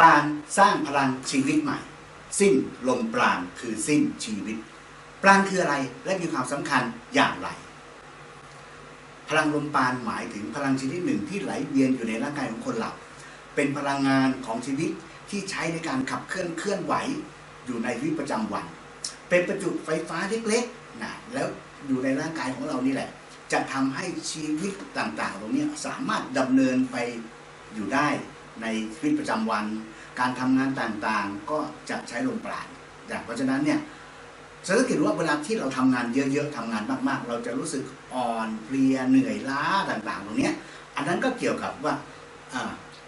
ราณสร้างพลังชีวิตใหม่ สิ้นลมปราณคือสิ้นชีวิต ปราณคืออะไรและมีความสำคัญอย่างไร พลังลมปราณหมายถึงพลังชนิดหนึ่งที่ไหลเวียนอยู่ในร่างกายของคนเราเป็นพลังงานของชีวิตที่ใช้ในการขับเคลื่อนเคลื่อนไหวอยู่ในชีวิตประจำวัน เป็นประจุไฟฟ้าเล็กๆนะแล้วอยู่ในร่างกายของเรานี่แหละ จะทำให้ชีวิตต่างๆตรงนี้สามารถดำเนินไปอยู่ได้ ในชีวิตประจำวัน การทำงานต่างๆ ก็จะใช้ลมปราณนะเพราะฉะนั้นเนี่ยสังเกตว่าเวลาที่เราทำงานเยอะๆทำงานมากๆ เราจะรู้สึกอ่อนเพลียเหนื่อยล้าต่างๆ ตรงเนี้ยอันนั้นก็เกี่ยวกับว่า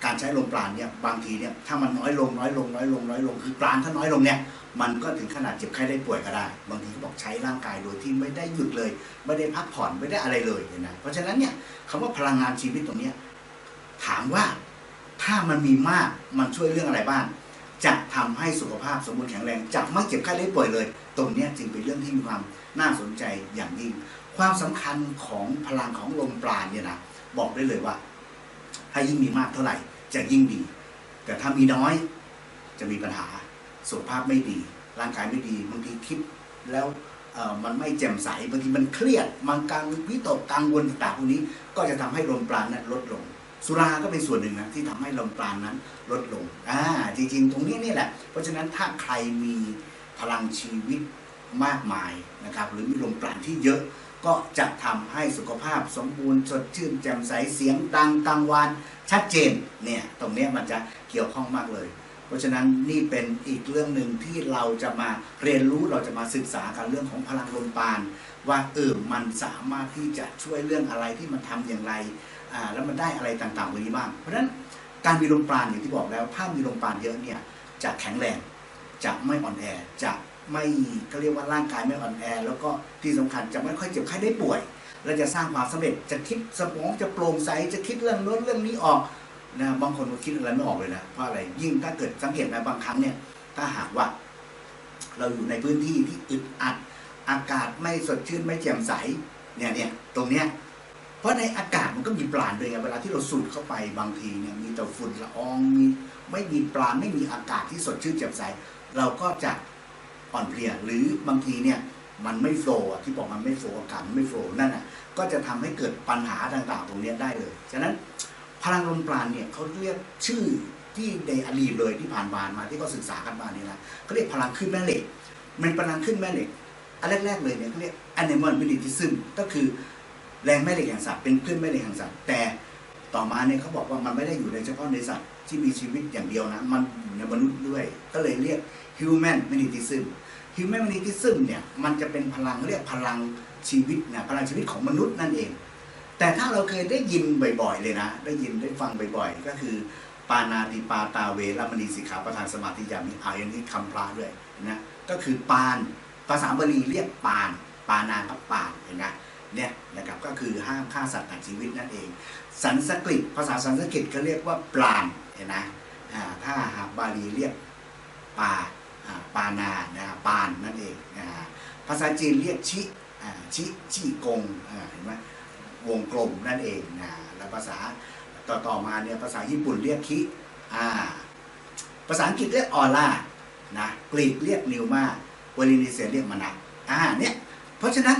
การใช้ลมปราณเนี่ยบางทีเนี่ยถ้ามันน้อยลงน้อยลงน้อยลงน้อยลงคือปราณถ้าน้อยลงเนี่ยมันก็ถึงขนาดเจ็บไข้ได้ป่วยก็ได้ บางทีเขาบอกใช้ร่างกายโดยที่ไม่ได้หยุดเลย ไม่ได้พักผ่อนไม่ได้อะไรเลยเห็นะเพราะฉะนั้นเนี่ยคำว่าพลังงานชีวิตตรงเนี้ยถามว่า ถ้ามันมีมากมันช่วยเรื่องอะไรบ้าง จะทำให้สุขภาพสมบูรณ์แข็งแรงจะไม่เจ็บไข้ได้ป่วยเลย ตรงนี้จึงเป็นเรื่องที่มีความน่าสนใจอย่างยิ่ง ความสำคัญของพลังของลมปราณเนี่ยนะบอกได้เลยว่า ถ้ายิ่งมีมากเท่าไหร่ จะยิ่งดี แต่ถ้ามีน้อยจะมีปัญหาสุขภาพไม่ดี ร่างกายไม่ดีบางทีคิดแล้วมันไม่แจ่มใสบางทีมันเครียด มันกังวิตกกังวลต่างๆพวกนี้ ก็จะทำให้ลมปราณนั้นลดลง สุราก็เป็นส่วนหนึ่งนะที่ทำให้ลมปราณนั้นลดลงอ่าจริง ๆ ตรงนี้นี่แหละ เพราะฉะนั้นถ้าใครมีพลังชีวิตมากมายนะครับ หรือมีลมปราณที่เยอะก็จะทำให้สุขภาพสมบูรณ์สดชื่นแจ่มใสเสียงดังกังวานชัดเจนเนี่ยตรงนี้มันจะเกี่ยวข้องมากเลย เพราะฉะนั้นนี่เป็นอีกเรื่องหนึ่งที่เราจะมาเรียนรู้เราจะมาศึกษากันเรื่องของพลังลมปราณว่าเออมันสามารถที่จะช่วยเรื่องอะไรที่มันทำอย่างไร แล้วมันได้อะไรต่างๆตรงนี้บ้าง เพราะฉะนั้นการมีลมปราณอย่างที่บอกแล้ว ถ้ามีลมปราณเยอะเนี่ยจะแข็งแรงจะไม่อ่อนแอจะไม่ก็เรียกว่าร่างกายไม่อ่อนแอ แล้วก็ที่สำคัญจะไม่ค่อยเจ็บไข้ได้ป่วย และจะสร้างความสำเร็จจะคิดสมองจะโปร่งใสจะคิดเรื่องโน้นเรื่องนี้ออกนะบางคนก็คิดอะไรไม่ออกเลยนะเพราะอะไรยิ่งถ้าเกิดสังเกตไหมบางครั้งเนี่ยถ้าหากว่า เราอยู่ในพื้นที่ที่อึดอัด อากาศไม่สดชื่นไม่แจ่มใสเนี่ยเนี่ยตรงเนี้ย เพราะในอากาศมันก็มีปราณด้วยไงเวลาที่เราสูดเข้าไปบางทีเนี่ยมีแต่ฝุ่นละอองมีไม่มีปราณไม่มีอากาศที่สดชื่นแจ่มใสเราก็จะอ่อนเพลียหรือบางทีเนี่ยมันไม่โฟล์ที่บอกมันไม่โฟล์อากาศมันไม่โฟล์นั่นอะก็จะทำให้เกิดปัญหาต่างๆ ตรงนี้ได้เลย ฉะนั้นพลังลมปราณเนี่ยเขาเรียกชื่อที่ในอดีตเลยที่ผ่านมามาที่เขาศึกษากันมาเนี่ยนะเขาเรียกพลังขึ้นแม่เหล็ก มันพลังขึ้นแม่เหล็กอันแรกๆเลยเนี่ยเขาเรียก animal magnetism ก็คือ แรงแม่เหล็กแห่งสัตว์เป็นคลื่นแม่เหล็กแห่งสัตว์แต่ต่อมาเนี่ยเขาบอกว่ามันไม่ได้อยู่ในเฉพาะในสัตว์ที่มีชีวิตอย่างเดียวนะ มันอยู่ในมนุษย์ด้วย ก็เลยเรียก human magnetism human magnetism เนี่ยมันจะเป็นพลังเรียกพลังชีวิตนะพลังชีวิตของมนุษย์นั่นเอง แต่ถ้าเราเคยได้ยินบ่อยๆเลยนะ ได้ยินได้ฟังบ่อยๆ ก็คือ ปานาติปาตาเวรมณีสิกขาประธานสมาธิยามีอายันนี้คำพระด้วยนะก็คือปานภาษาบาลีเรียกปาน ปานากับปานเห็นไหม เนี่ยนะครับก็คือห้ามฆ่าสัตว์ตัดชีวิตนั่นเอง สันสกฤตภาษาสันสกฤตก็เรียกว่าปลานเห็นไหมอ่าถ้าหากบาลีเรียกปาอ่าปานานะปานนั่นเองภาษาจีนเรียกชิชิชีกงเห็นไหมวงกลมนั่นเองนะแล้วภาษาต่อต่อมาเนี่ยภาษาญี่ปุ่นเรียกคิอ่าภาษาอังกฤษเรียกออร่านะกรีกเรียกนิวมาโพลินีเซียเรียกมานะอ่าเนี่ยเพราะฉะนั้น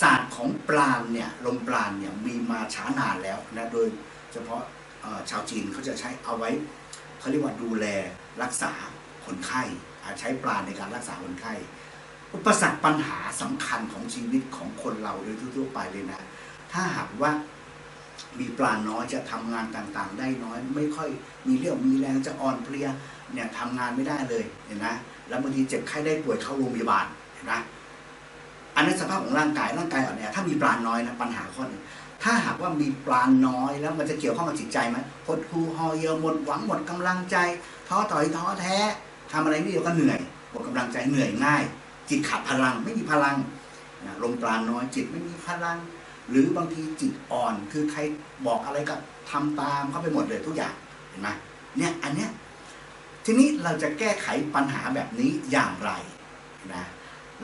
ศาสตร์ของปราณเนี่ยลมปราณเนี่ยมีมาช้านานแล้วนะโดยเฉพาะชาวจีนเขาจะใช้เอาไว้เขาเรียกว่าดูแลรักษาคนไข้อ่าใช้ปราณในการรักษาคนไข้ อุปสรรคปัญหาสำคัญของชีวิตของคนเราโดยทั่วไปเลยนะ ถ้าหากว่ามีปลาน้อยจะทำงานต่างๆ ได้น้อย ไม่ค่อยมีเรี่ยวมีแรงจะอ่อนเพลียเนี่ยทำงานไม่ได้เลยเห็นไหมแล้วบางทีเจ็บไข้ได้ป่วยเข้าโรงพยาบาลเห็นไห มอันนั้สภาพของร่างกายร่างกายอ่อนแอถ้ามีปลาน้อยนะปัญหาข้อหนึงถ้าหากว่ามีปลาน้อยแล้วมันจะเกี่ยวข้องกับจิตใจไหมหดหูห่อเยวหมดหวังหมดกำลังใจท้อถอยท้อแท้ทำอะไรไม่ดียวก็เหนื่อยหมดกำลังใจเหนื่อยง่าย จิตขาดพลังไม่มีพลังนะลมปราณน้อยจิตไม่มีพลัง หรือบางทีจิตอ่อนคือใครบอกอะไรก็ทำตามเข้าไปหมดเลยทุกอย่างเห็นไหมเนี่ยอันเนี้ยทีนี้เราจะแก้ไขปัญหาแบบนี้อย่างไรนะ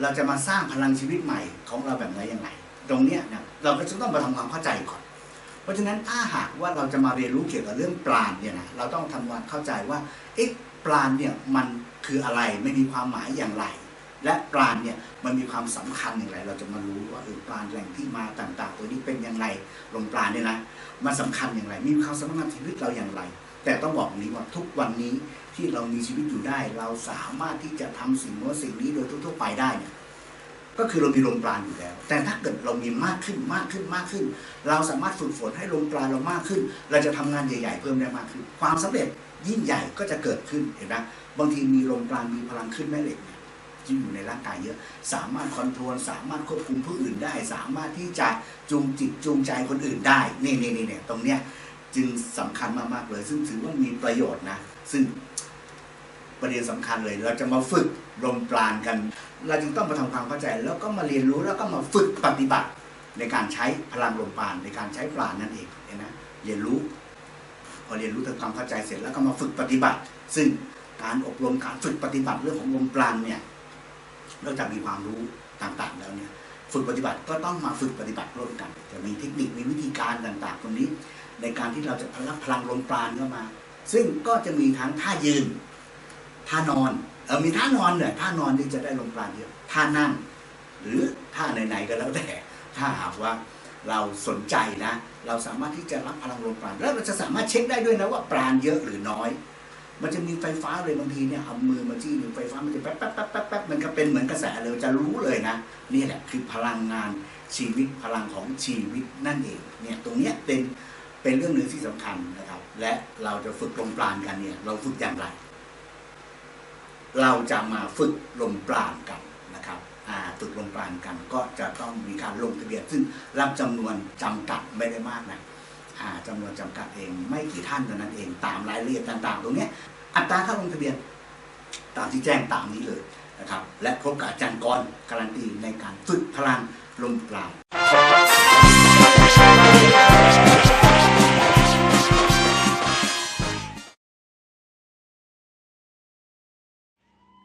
เราจะมาสร้างพลังชีวิตใหม่ของเราแบบไหนยังไง ตรงเนี้ยนะเราก็จะต้องมาทำความเข้าใจก่อน เพราะฉะนั้นถ้าหากว่าเราจะมาเรียนรู้เกี่ยวกับเรื่องปราณเนี่ยนะเราต้องทำความเข้าใจว่าเอ๊ะปราณเนี่ยมันคืออะไรไม่มีความหมายอย่างไร และปราณเนี่ยมันมีความสำคัญอย่างไร เราจะมารู้ว่าเออปราณแหล่งที่มาต่าง ๆ ตัวนี้เป็นอย่างไรลมปราณเนี่ยนะมันสำคัญอย่างไร มีความสำคัญชีวิตเราอย่างไร แต่ต้องบอกนี้ว่าทุกวันนี้ที่เรามีชีวิตอยู่ได้ เราสามารถที่จะทำสิ่งโน้นสิ่งนี้โดยทั่ว ๆ ไปได้เนี่ยก็คือเรามีลมปราณอยู่แล้ว แต่ถ้าเกิดเรามีมากขึ้นมากขึ้นมากขึ้น เราสามารถฝึกฝนให้ลมปราณเรามากขึ้น เราจะทำงานใหญ่ ๆ เพิ่มได้มากขึ้น ความสำเร็จยิ่งใหญ่ก็จะเกิดขึ้นเห็นไหมบางทีมีลมปราณมีพลังขึ้นแม่เหล็กที่อยู่ในร่างกายเยอะ สามารถคอนโทรลสามารถควบคุมผู้อื่นได้ สามารถที่จะจูงจิตจูงใจคนอื่นได้นี่นี่นี่เนี่ยตรงเนี้ย จึงสำคัญมากๆเลย ซึ่งถือว่ามีประโยชน์นะ ซึ่งประเด็นสำคัญเลยเราจะมาฝึกลมปราณกัน เราจึงต้องมาทำความเข้าใจ แล้วก็มาเรียนรู้แล้วก็มาฝึกปฏิบัติในการใช้พลังลมปราณในการใช้ปราณนั่นเองเห็นไหมเรียนรู้ พอเรียนรู้ทำความเข้าใจเสร็จแล้วก็มาฝึกปฏิบัติ ซึ่งการอบรมการฝึกปฏิบัติเรื่องของลมปราณเนี่ยนอกจากมีความรู้ต่างๆแล้วเนี่ยฝึกปฏิบัติก็ต้องมาฝึกปฏิบัติร่วมกัน จะมีเทคนิคมีวิธีการต่างๆตรงนี้ ในการที่เราจะรับพลังลมปราณเข้ามา ซึ่งก็จะมีทั้งท่ายืน ท่านอนเออมีท่านอนเนี่ยท่านอนที่จะได้ลมปราณเยอะท่านั่ง หรือท่าไหนๆก็แล้วแต่ ถ้าหากว่าเราสนใจนะ เราสามารถที่จะรับพลังลมปราณแล้วเราจะสามารถเช็คได้ด้วยนะว่าปราณเยอะหรือน้อย มันจะมีไฟฟ้าเลยบางทีเนี่ยเอามือมาจี้ดูไฟฟ้ามันจะแป๊บแป๊บแป๊บแป๊บแป๊บมันก็เป็นเหมือนกระแสเลยจะรู้เลยนะนี่แหละคือพลังงานชีวิตพลังของชีวิตนั่นเองเนี่ยตรงเนี้ยเป็น เป็นเรื่องหนึ่งที่สำคัญนะครับ และเราจะฝึกลมปราณกันเนี่ย เราฝึกอย่างไร เราจะมาฝึกลมปราณกันนะครับฝึกลมปราณกันก็จะต้องมีการลงทะเบียนซึ่งรับจำนวนจำกัดไม่ได้มากนะอ่าจำนวนจำกัดเองไม่กี่ท่านเท่านั้นเองตามรายละเอียดต่าง ๆ ตรงนี้อัตราค่าลงทะเบียนตามที่แจ้งตามนี้เลยนะครับ และพบกับอาจารย์กรการันตีในการฝึกพลังลมปราณ